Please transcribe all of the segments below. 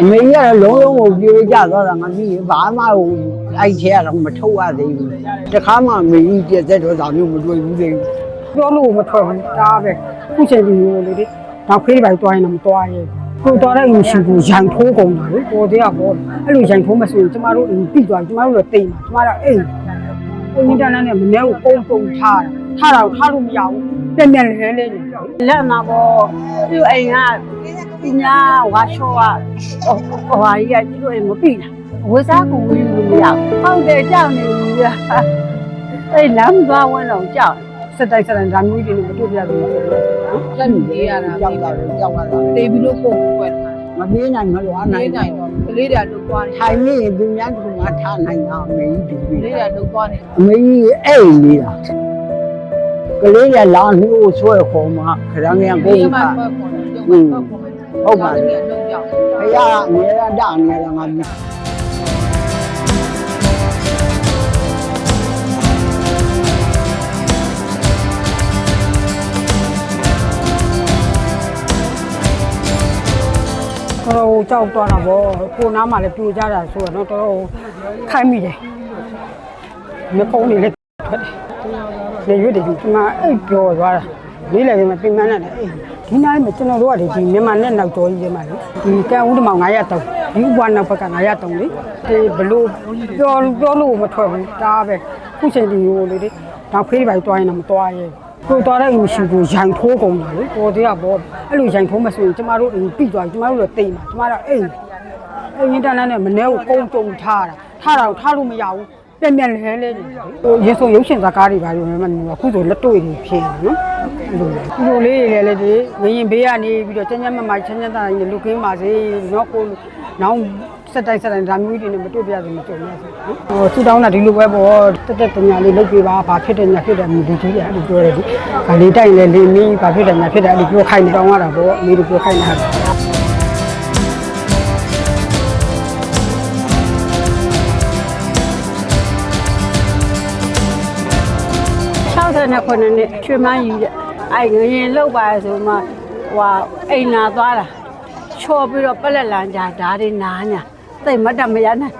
အမေကြီးကတော့လုံးလုံးကိုပြေးကြသွားတာငါကြီးဘာမှဟိုအဲ့ထဲကတော့မထုတ်ရသေးဘူးတခါမှအမေကြီးပြည့်သက်တော့ဒါမျိုးမတွေ့ဘူးသေးဘူးပြောလို့မထွက်ဘူးဒါပဲခုချိန်ဒီလိုလေတော့ဖေးပိုင်တွိုင်းတော့မတွားရဲကိုတော်တဲ့အိမ်ရှိကိုရန်ထိုးကုန်တာလေပေါ်တဲ့ကပေါ်အဲ့လိုရန်ထိုးမဆိုရင်ကျမတို့အိမ်ပြီးသွားကျမတို့လည်းတိမ်မှာကျမတို့အိမ်အိမ်အင်တာနက်နဲ့မနေ့ကပုံပုံထားတာထားတော့ထားလို့မရဘူးပြက်ပြက်လဲလဲနေလက်မှာပေါ့သူ့အိမ်က ပညာဝါရှောကဟိုဟိုဟာကြီးကသူ့အိမ်မပြီလားဝစားကူဝီလို့မရဘူးဟုတ်တယ်ကြောက်နေပြီကအဲ့လမ်းသွားဝင်တော့ကြောက်စက်တိုက်စက်တိုက်ဒါမျိုးတွေနဲ့မတွေ့ပြဘူးလက်နေသေးရတာကြောက်တာပဲကြောက်တာပဲတေးပြီးလို့ပုံကွက်တာမပြေးနိုင်မလို့အနေနိုင်နိုင်တော့ကလေးတွေလုတ်သွားနေထိုင်နေရင်သူများကမှထားနိုင်တာအမေကြီးတူကပြီလေးတွေလုတ်သွားနေအမေကြီးအိမ်နေတာကလေးကလာနှိုးဆွဲခေါ်မှခရမ်းငယ်ဘေးကိုမှာကပတ်ပေါ်တ ယ်ရုပ်မှာပတ်ပေါ်တယ်လုတ်ကြောက်ဖရာအမြဲတမ်းတာနေတယ်ငါကြီးတော်တော်ကြောက်သွားတာပေါ့ကိုနားမှာလည်းပြိုကြတာဆိုတော့တော်တော်ခိုင်းမိတယ်မကုန်းနေလေထွက်တယ်လေရွတ်တယ်ဒီမှာအိပ်ပျော်သွားတာလေးလည်းမပြင်မနဲ့လေအိပ် ဒီနားမှာကျွန်တော်တို့ကဒီမြန်မာနဲ့နောက်တော်ကြီးထဲမှာလေဒီကန်ဦးတမောင်900တောင်းဒီဥပနောက်ဘက်က900တောင်းလေဒီဘလို့ပြောပြောလို့မထွက်ဘူးဒါပဲခုချိန်ဒီဟိုလေတော့ဖေးပိုင်တွိုင်းတော့မတွားရဲကိုတော်တဲ့အိမ်ရှိကိုရန်ထိုးကုန်တာလေပေါ်တဲ့ကပေါ်အဲ့လိုရန်ထိုးမဆိုရင်ကျမတို့အိမ်ပြီးသွားကျမတို့လည်းတိမ်မှာကျမတို့အိမ်အိမ်အင်တာနက်နဲ့မနေ့ကကုန်းတုံထားတာထားတာထားလို့မရဘူး ပြက်ပြက်လဲလဲနေဟိုရေဆိုရုပ်ရှင်ဇာကားတွေပါလို့မှမခုဆိုလက်တွေ့တွေဖြစ်နေနော်အဲ့လိုလေးလေးလေးလေးငရင်ဘေးကနေပြီးတော့ကျန်းကျန်းမမချမ်းချမ်းသာသာလူကင်းပါစေနော်ကိုနောင်စက်တိုင်းစက်တိုင်းဒါမျိုးတွေနဲ့မတွေ့ပြရစေမကြုံရစေနော်ဟိုဆူတောင်းတာဒီလိုပဲပေါ့တက်တက်တညာလေးလုပ်ပြပါဘာဖြစ်တယ်ညာဖြစ်တယ်မြည်သူကြီးအဲ့လိုပြောတယ်ဒီကလေးတိုက်လဲလေးမင်းဘာဖြစ်တယ်ညာဖြစ်တယ်အဲ့လိုပြောခိုင်းနေတောင်းရတာပေါ့အမေတို့ပြောခိုင်း နေတာ69ခုနှစ်ရွှေမန်းယူတဲ့အဲ့ငရင်လောက်ပါဆိုမှဟွာအိမ်နာသွားတာချော်ပြီးတော့ပလက်လန်ကြဓာတ်တွေနားညာသိမတ်တမရနိုင်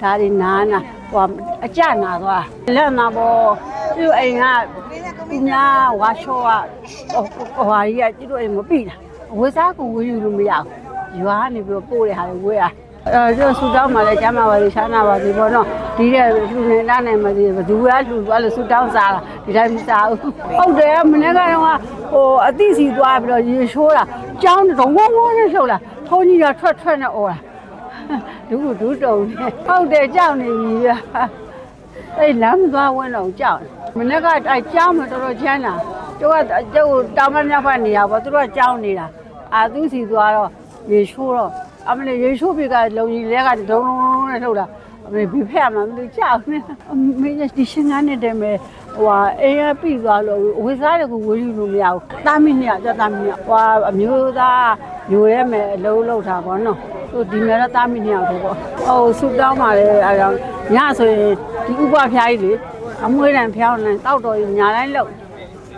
ဓာတ်တွေနားနာဟွာအကြနာသွားလက်နာပေါ့သူ့အိမ်ကပညာဝါရှောကဟိုဟာကြီးကသူ့အိမ်မပြီလားဝစားကူဝီလို့မရဘူးရွာကနေပြီးတော့ပို့တဲ့ဟာတွေဝဲရ အဲကျဆူတောင်းမှလည်းကျမ်းမာပါလေရှားနာပါလေပေါ့နော်ဒီတဲ့လူနေတာနိုင်မသေးဘသူကလူသွားလို့ဆူတောင်းစားတာဒီတိုင်းမစားဘူးဟုတ်တယ်မနေ့ကတော့ဟိုအသိစီသွားပြီးတော့ရေရှိုးတာကြောင်းတော့ဝုန်းဝုန်းနဲ့ရှုပ်လာထုံးကြီးကထွက်ထွက်နဲ့អော်တာဒုဒုတုံနေဟုတ်တယ်ကြောက်နေပြီဗျအဲ့လမ်းသွားဝင်တော့ကြောက်မနေ့ကအဲ့ကြောင်းမတော်တော်ချမ်းလာကျုပ်ကကျုပ်တောင်မမြောက်ဖက်နေရပါသူတို့ကကြောင်းနေတာအာသူစီသွားတော့ရေရှိုးတော့ အမလေးရေရှိုးပြေကလုံကြီးလဲကဒုံလုံးနဲ့ထုတ်တာအမေဘီဖက်မှာမလို့ကြောက်နေအမေဒီရှင်ကနေတယ်မယ်ဟိုဟာအေးရပြီးသွားလို့ဝေစားတယ်ကိုဝေယူလို့မရဘူးတာမီနဲ့ကြတာမီနဲ့ဟိုအမျိုးသားယူရဲမယ်အလုံးလုံးထားပါတော့သူဒီ meer တာမီနဲ့အောင်တယ်ပေါ့ဟိုဆူတောင်းပါလေအဲဒါညဆိုရင်ဒီဥပဖျားကြီးလေအမွေးတန်ဖျောင်းနေတောက်တော်ကြီးညာတိုင်းလောက်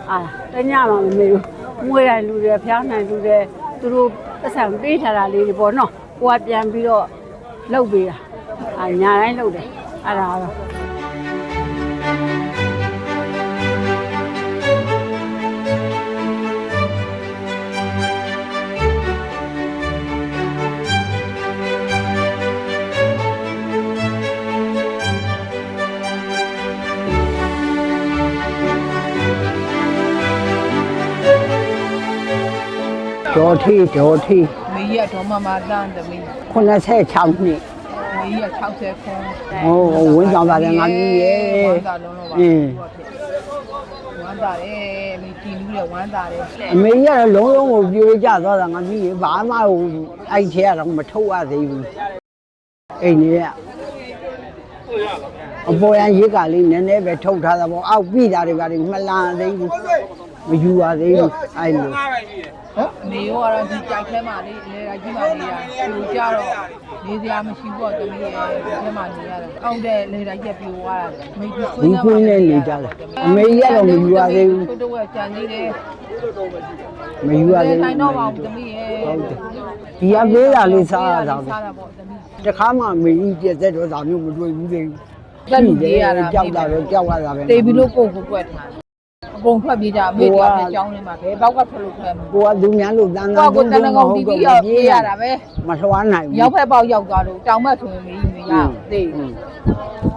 အာတညမှမမေဘူးမွေးတိုင်းလူတွေဖျောင်းနိုင်လူတွေသူတို့ ပတ်စံပေးထားတာလေးတွေပေါ့နော်ကိုကပြန်ပြီးတော့လောက်ပေးတာအာညာတိုင်းလောက်တယ်အဲ့ဒါတော့ ဒေါ်ထီဒေါ်ထီမေကြီးကဒေါမမာတန်းသမီး86နှစ်မေကြီးက60ခွန်းဟိုဝင်းဆောင်ပါတယ်ငါကြီးရဲ့ဝမ်းသာလုံးတော့ပါအင်းဝမ်းသာတယ်မေကြည်လူးတယ်ဝမ်းသာတယ်အမေကြီးကတော့လုံးလုံးကိုပြေးကြသွားတာငါကြီးဘာမှဟိုအဲ့ထဲကတော့မထုတ်ရသေးဘူးအိမ်ကြီးကအပေါ်ရန်ရိတ်ကလေးနည်းနည်းပဲထုတ်ထားတာပေါ့အောက်ပြီးတာတွေပါမလာသေးဘူး မယူရသေးဘူးအဲ့လိုမေရောကတော့ဒီကြိုက်ထဲမှာလေလေရာကြီးမှနေတာပြူကြတော့နေစရာမရှိဘူးတော့သမီးရဲ့ထဲမှာနေရတယ်အောက်တဲ့လေရာကြီးပြူသွားတာမေကြီးဒီကွင်းနဲ့နေကြတယ်အမေကြီးကတော့မယူရသေးဘူးတို့တော့ကြံနေတယ်မယူရသေးဘူးနိုင်တော့ပါဘူးသမီးရဲ့ဟုတ်တယ်ဒီကပေးတာလေးစားရတာပဲစားတာပေါ့သမီးတခါမှမေကြီးပြက်သက်တော့ဒါမျိုးမတွေ့ဘူးသေးဘူးတက်လူလေးရတာကြောက်တာပဲကြောက်ရတာပဲတေးပြီးလို့ကိုယ်ကိုကွက်ထားတယ် အကုန်ထွက်ပြေးကြအမေတို့ကကြောင်းနေမှာဘယ်ဘောက်ကထွက်လို့ထွက်မှာကိုကသူများလို့တန်းကိုကကိုတန်တကောင်တီးပြီးရောက်ပြေးရတာပဲမလွှားနိုင်ဘူးရောက်ဖက်ပေါက်ရောက်သွားလို့တောင်ဘက်ဆိုရင်မင်းမရအောင်သိอืม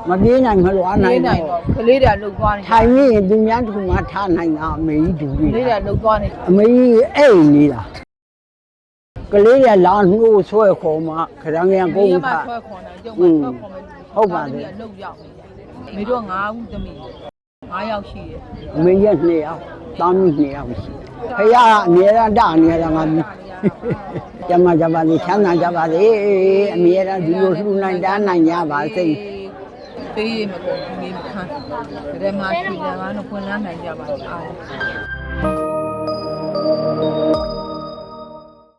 မပြေးနိုင်မလွှားနိုင်နေနိုင်တော့တော့ကလေးတွေကလှုပ်သွားနေထိုင်နေရင်သူများတစ်ခုမှထားနိုင်တာအမေကြီးဒူကလေးတွေတွေကလှုပ်သွားနေအမေကြီးအိမ်နေတာကလေးရလာနှိုးဆွဲခေါ်မှခရံငယ်ကိုကိုယ်ခါမှဆွဲခေါ်နေကြုံမှဆွဲခေါ်မယ်လှုပ်ရောက်နေမိတို့9ဦးသမီး 9ယောက်ရှိတယ်အမေရနှစ်ယောက်တာမီနှစ်ယောက်ရှိခရအမြဲတမ်းတာနေရတာငါကြီးကျမကြပါလေချမ်းသာကြပါလေအမြဲတမ်းဒီလိုလှူနိုင်တာနိုင်ကြပါစေပေးရမကုန်ဒီမခံဒါမှရှိတယ်ကတော့ခွန်လန်းနိုင်ကြပါအား